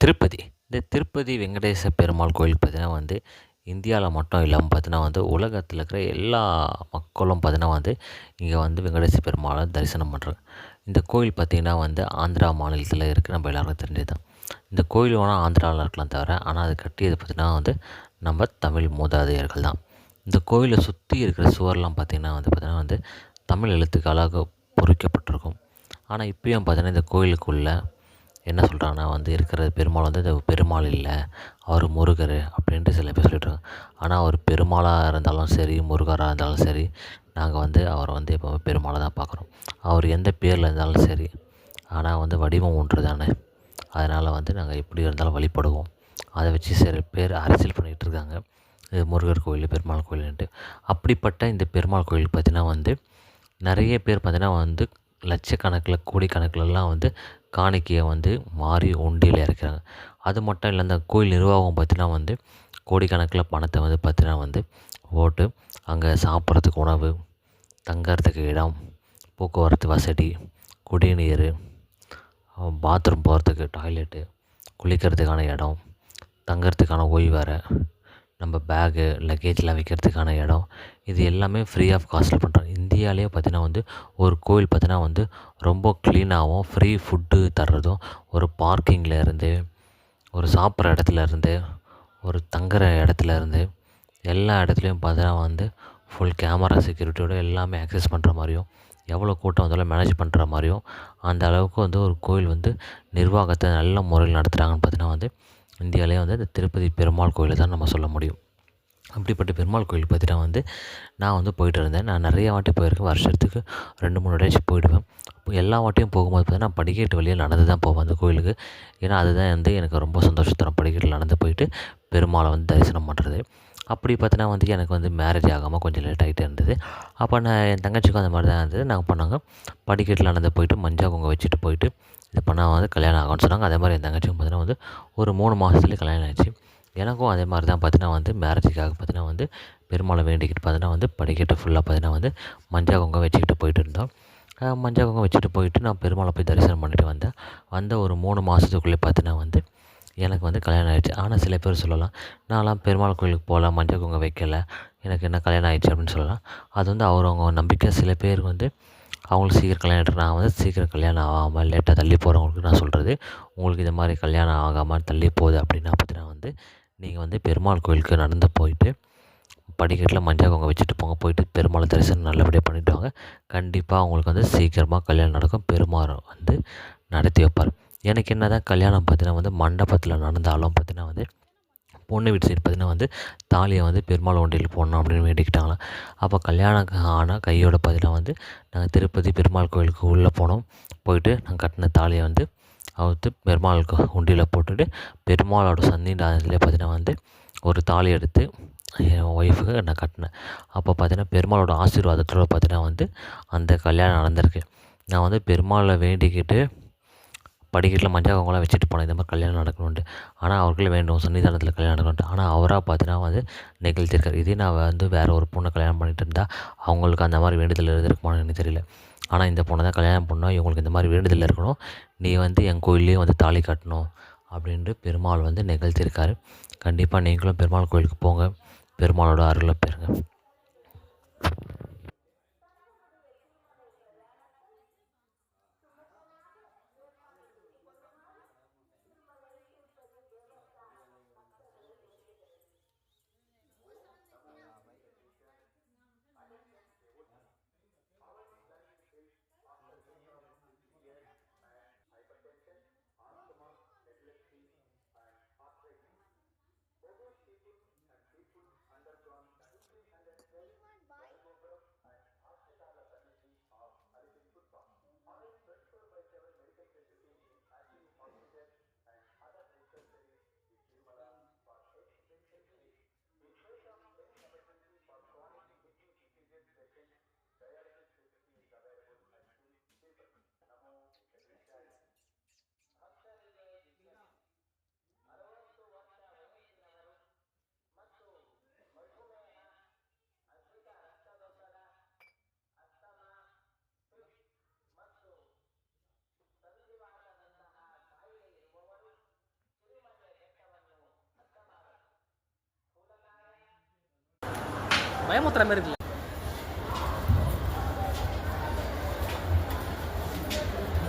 திருப்பதி. இந்த திருப்பதி வெங்கடேச பெருமாள் கோயில் பார்த்திங்கன்னா வந்து இந்தியாவில் மட்டும் இல்லாமல் பார்த்தீங்கன்னா வந்து உலகத்தில் இருக்கிற எல்லா மக்களும் பார்த்தீங்கன்னா வந்து இங்கே வந்து வெங்கடேச பெருமாளை தரிசனம் பண்ணுறாங்க இந்த கோயில் பார்த்திங்கன்னா வந்து ஆந்திரா மாநிலத்தில் இருக்குது நம்ம எல்லாருக்கும் தெரிஞ்சது தான் இந்த கோயில் வேணால் ஆந்திராவில் இருக்கலாம் தவிர ஆனால் அது கட்டியது பார்த்திங்கன்னா வந்து நம்ம தமிழ் மூதாதையர்கள் தான் இந்த கோயிலை சுற்றி இருக்கிற சுவர்லாம் பார்த்திங்கன்னா வந்து பார்த்திங்கன்னா வந்து தமிழ் எழுத்துக்களாக பொறிக்கப்பட்டிருக்கும். ஆனால் இப்போயும் பார்த்திங்கன்னா இந்த கோயிலுக்குள்ளே என்ன சொல்கிறாங்கன்னா வந்து இருக்கிற பெருமாள் வந்து பெருமாள் இல்லை அவர் முருகர் அப்படின்ட்டு சில பேர் சொல்லிட்டுருக்காங்க ஆனால் அவர் பெருமாளாக இருந்தாலும் சரி முருகராக இருந்தாலும் சரி நாங்கள் வந்து அவரை வந்து எப்போவுமே பெருமாளை தான் பார்க்குறோம் அவர் எந்த பேரில் இருந்தாலும் சரி ஆனால் வந்து வடிவம் ஒன்று தானே. அதனால் வந்து நாங்கள் எப்படி இருந்தாலும் வழிபடுவோம். அதை வச்சு சில பேர் அரசியல் பண்ணிகிட்டு இருக்காங்க. இது முருகர் கோயில் பெருமாள் கோயில்ன்ட்டு. அப்படிப்பட்ட இந்த பெருமாள் கோயில் பார்த்திங்கன்னா வந்து நிறைய பேர் பார்த்திங்கன்னா வந்து லட்சக்கணக்கில் கோடிக்கணக்கிலலாம் வந்து காணிக்கையை வந்து மாறி உண்டியில் இறக்குறாங்க. அது மட்டும் இல்லை அந்த கோயில் நிர்வாகம் பார்த்திங்கன்னா வந்து கோடிக்கணக்கில் பணத்தை வந்து பார்த்திங்கன்னா வந்து போட்டு அங்கே சாப்பிட்றதுக்கு உணவு தங்கறதுக்கு இடம் போக்குவரத்து வசதி குடிநீர் பாத்ரூம் போகிறதுக்கு டாய்லெட்டு குளிக்கிறதுக்கான இடம் தங்கறதுக்கான ஓய்வறை நம்ம பேகு லக்கேஜ்லாம் வைக்கிறதுக்கான இடம் இது எல்லாமே ஃப்ரீ ஆஃப் காஸ்ட்டில் பண்ணுறாங்க இந்தியாவிலேயே பார்த்தீங்கன்னா வந்து ஒரு கோயில் பார்த்தீங்கன்னா வந்து ரொம்ப க்ளீனாகவும் ஃப்ரீ ஃபுட்டு தர்றதும் ஒரு பார்க்கிங்கில் இருந்து ஒரு சாப்பிட்ற இடத்துல இருந்து ஒரு தங்குற இடத்துல இருந்து எல்லா இடத்துலையும் பார்த்தீங்கன்னா வந்து ஃபுல் கேமரா செக்யூரிட்டியோட எல்லாமே ஆக்சஸ் பண்ணுற மாதிரியும் எவ்வளோ கூட்டம் வந்தாலும் மேனேஜ் பண்ணுற மாதிரியும் அந்த அளவுக்கு வந்து ஒரு கோயில் வந்து நிர்வாகத்தை நல்ல முறையில் நடத்துகிறாங்கன்னு பார்த்தீங்கன்னா வந்து இந்தியாவிலேயே வந்து இந்த திருப்பதி பெருமாள் கோயிலை தான் நம்ம சொல்ல முடியும். அப்படிப்பட்ட பெருமாள் கோயில் பார்த்தீங்கன்னா வந்து நான் வந்து போயிட்டு இருந்தேன் நான் நிறையா வாட்டி போயிருக்கேன். வருஷத்துக்கு ரெண்டு மூணு வாட்டியாச்சும் போயிடுவேன். இப்போ எல்லா வாட்டியும் போகும்போது பார்த்தீங்கன்னா நான் படிக்கட்டு வழியாக நடந்து தான் போவேன் அந்த கோயிலுக்கு. ஏன்னா அதுதான் வந்து எனக்கு ரொம்ப சந்தோஷம் தரும் படிக்கட்டில் நடந்து போயிட்டு பெருமாளை வந்து தரிசனம் பண்ணுறது அப்படி பார்த்தீங்கன்னா வந்து எனக்கு வந்து மேரேஜ் ஆகாமல் கொஞ்சம் லேட் ஆகிட்டே இருந்தது. அப்போ நான் என் தங்கச்சிக்கும் அந்த மாதிரி தான் இருந்தது. நாங்கள் பண்ணாங்க. படிக்கட்டில் நடந்து போயிட்டு மஞ்சள் குங்க வச்சுட்டு போயிட்டு இது பண்ணால் வந்து கல்யாணம் ஆகும்னு சொன்னாங்க. அதே மாதிரி என் தங்கச்சிக்கும் பார்த்தீங்கன்னா வந்து ஒரு மூணு மாதத்துலேயே கல்யாணம் ஆச்சு எனக்கும் அதே மாதிரி தான். பார்த்தீங்கன்னா வந்து மேரேஜுக்காக பார்த்தீங்கன்னா வந்து பெருமாளை வேண்டிக்கிட்டு பார்த்தீங்கன்னா வந்து படிக்கட்டு ஃபுல்லாக பார்த்தீங்கன்னா வந்து மஞ்சள் குங்கம் வச்சுக்கிட்டு போயிட்டு இருந்தோம். மஞ்சள் குங்கம் வச்சுட்டு போயிட்டு நான் பெருமாளை போய் தரிசனம் பண்ணிட்டு வந்தேன். வந்த ஒரு மூணு மாதத்துக்குள்ளே பார்த்தீங்கன்னா வந்து எனக்கு வந்து கல்யாணம் ஆகிடுச்சு ஆனால் சில பேர் சொல்லலாம் நான்லாம் பெருமாள் கோயிலுக்கு போகல மஞ்சள் குங்கம் வைக்கல எனக்கு என்ன கல்யாணம் ஆகிடுச்சு அப்படின்னு சொல்லலாம். அது வந்து அவரவங்க நம்பிக்கை. சில பேர் வந்து அவங்களுக்கு சீக்கிரம் கல்யாணம் ஆகிட்டு நான் வந்து சீக்கிரம் கல்யாணம் ஆகாமல் லேட்டாக தள்ளி போகிறவங்களுக்கு நான் சொல்கிறது உங்களுக்கு இந்த மாதிரி கல்யாணம் ஆகாமல் தள்ளி போகுது அப்படின்னா பார்த்தீங்கன்னா வந்து நீங்கள் வந்து பெருமாள் கோயிலுக்கு நடந்து போயிட்டு படிக்கட்டில் மஞ்சள் குங்கம் வச்சுட்டு போங்க. போயிட்டு பெருமாள் தரிசனம் நல்லபடியாக பண்ணிட்டு வாங்க. கண்டிப்பாக அவங்களுக்கு வந்து சீக்கிரமாக கல்யாணம் நடக்கும். பெருமாள் வந்து நடத்தி வைப்பார். எனக்கு என்ன தான் கல்யாணம் பார்த்தீங்கன்னா வந்து மண்டபத்தில் நடந்தாலும் பார்த்தீங்கன்னா வந்து பொண்ணு வீட்டு சைடு பார்த்தீங்கன்னா வந்து தாலியை வந்து பெருமாள் ஒண்டியில் போடணும் அப்படின்னு வேண்டிக்கிட்டாங்களாம் அப்போ கல்யாணம் ஆனால் கையோட பார்த்தீங்கன்னா வந்து நாங்கள் திருப்பதி பெருமாள் கோயிலுக்கு உள்ளே போனோம். போயிட்டு நாங்கள் கட்டின தாலியை வந்து அவுத்து பெருமாளுக்கு உண்டியில் போட்டுட்டு பெருமாளோட சன்னிதானத்துலேயே பார்த்தீங்கன்னா வந்து ஒரு தாலி எடுத்து என் ஒய்ஃபுக்கு நான் கட்டினேன். அப்போ பார்த்தீங்கன்னா பெருமாளோட ஆசீர்வாதத்தோடு பார்த்தீங்கன்னா வந்து அந்த கல்யாணம் நடந்திருக்கு. நான் வந்து பெருமாளை வேண்டிக்கிட்டு படிக்கட்டில் மஞ்சள் அவங்களாம் வச்சுட்டு போனேன். இந்த மாதிரி கல்யாணம் நடக்கணுன்ட்டு ஆனால் அவர்களே வேண்டும் சன்னிதானத்தில் கல்யாணம் நடக்கணுன்ட்டு ஆனால் அவராக பார்த்தீங்கன்னா வந்து நெகிழ்த்திருக்கார் இதே நான் வந்து வேறு ஒரு பொண்ணை கல்யாணம் பண்ணிட்டு இருந்தால் அவங்களுக்கு அந்த மாதிரி வேண்டுதல் இருந்திருக்குமான்னு எனக்கு தெரியல. ஆனால் இந்த பொண்ணை தான் கல்யாணம் பண்ணால் இவங்களுக்கு இந்த மாதிரி வேண்டுதல் இருக்கணும். நீ வந்து என் கோயிலே வந்து தாலி கட்டணும் அப்படின்ட்டு பெருமாள் வந்து நிகழ்த்தியிருக்காரு. கண்டிப்பாக நீங்களும் பெருமாள் கோயிலுக்கு போங்க. பெருமாளோட அருளை பெறுங்க. Over பயமுத்துற மாதிரி இருக்குல்ல.